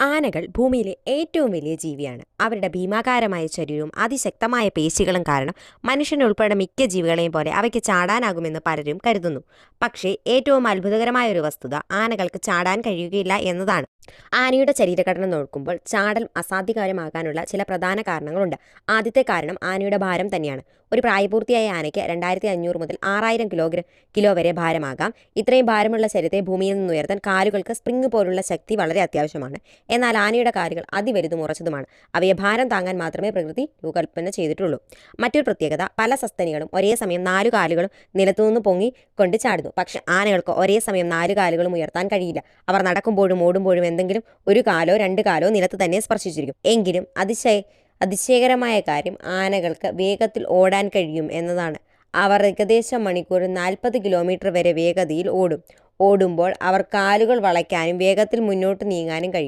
ആനകൾ ഭൂമിയിലെ ഏറ്റവും വലിയ ജീവിയാണ്. അവരുടെ ഭീമാകാരമായ ശരീരവും അതിശക്തമായ പേശികളും കാരണം മനുഷ്യനുൾപ്പെടെ മിക്ക ജീവികളെയും പോലെ അവയ്ക്ക് ചാടാനാകുമെന്ന് പലരും കരുതുന്നു. പക്ഷേ ഏറ്റവും അത്ഭുതകരമായ ഒരു വസ്തുത ആനകൾക്ക് ചാടാൻ കഴിയുകയില്ല എന്നതാണ്. ആനയുടെ ശരീരഘടന നോക്കുമ്പോൾ ചാടൽ അസാധ്യകാര്യമാകാനുള്ള ചില പ്രധാന കാരണങ്ങളുണ്ട്. ആദ്യത്തെ കാരണം ആനയുടെ ഭാരം തന്നെയാണ്. ഒരു പ്രായപൂർത്തിയായ ആനയ്ക്ക് രണ്ടായിരത്തി അഞ്ഞൂറ് മുതൽ ആറായിരം കിലോഗ്രാം കിലോ വരെ ഭാരമാകാം. ഇത്രയും ഭാരമുള്ള ശരീരത്തെ ഭൂമിയിൽ നിന്ന് ഉയർത്താൻ കാലുകൾക്ക് സ്പ്രിംഗ് പോലുള്ള ശക്തി വളരെ അത്യാവശ്യമാണ്. എന്നാൽ ആനയുടെ കാലുകൾ അതിവലുതും ഉറച്ചതുമാണ്. അവയെ ഭാരം താങ്ങാൻ മാത്രമേ പ്രകൃതി രൂപകൽപ്പന ചെയ്തിട്ടുള്ളൂ. മറ്റൊരു പ്രത്യേകത പല സസ്തനികളും ഒരേ സമയം നാലു കാലുകളും നിലത്തുനിന്ന് പൊങ്ങി കൊണ്ട് ചാടുന്നു. പക്ഷെ ആനകൾക്ക് ഒരേ സമയം നാല് കാലുകളും ഉയർത്താൻ കഴിയില്ല. അവർ നടക്കുമ്പോഴും ഓടുമ്പോഴും എന്തെങ്കിലും ഒരു കാലോ രണ്ട് കാലോ നിലത്ത് തന്നെ സ്പർശിച്ചിരിക്കും. എങ്കിലും അതിശയ അതിശയകരമായ കാര്യം ആനകൾക്ക് വേഗത്തിൽ ഓടാൻ കഴിയും എന്നതാണ്. അവർ ഏകദേശം മണിക്കൂറിൽ നാൽപ്പത് കിലോമീറ്റർ വരെ വേഗതയിൽ ഓടും. ഓടുമ്പോൾ അവർ കാലുകൾ വളയ്ക്കാനും വേഗത്തിൽ മുന്നോട്ട് നീങ്ങാനും കഴിയും.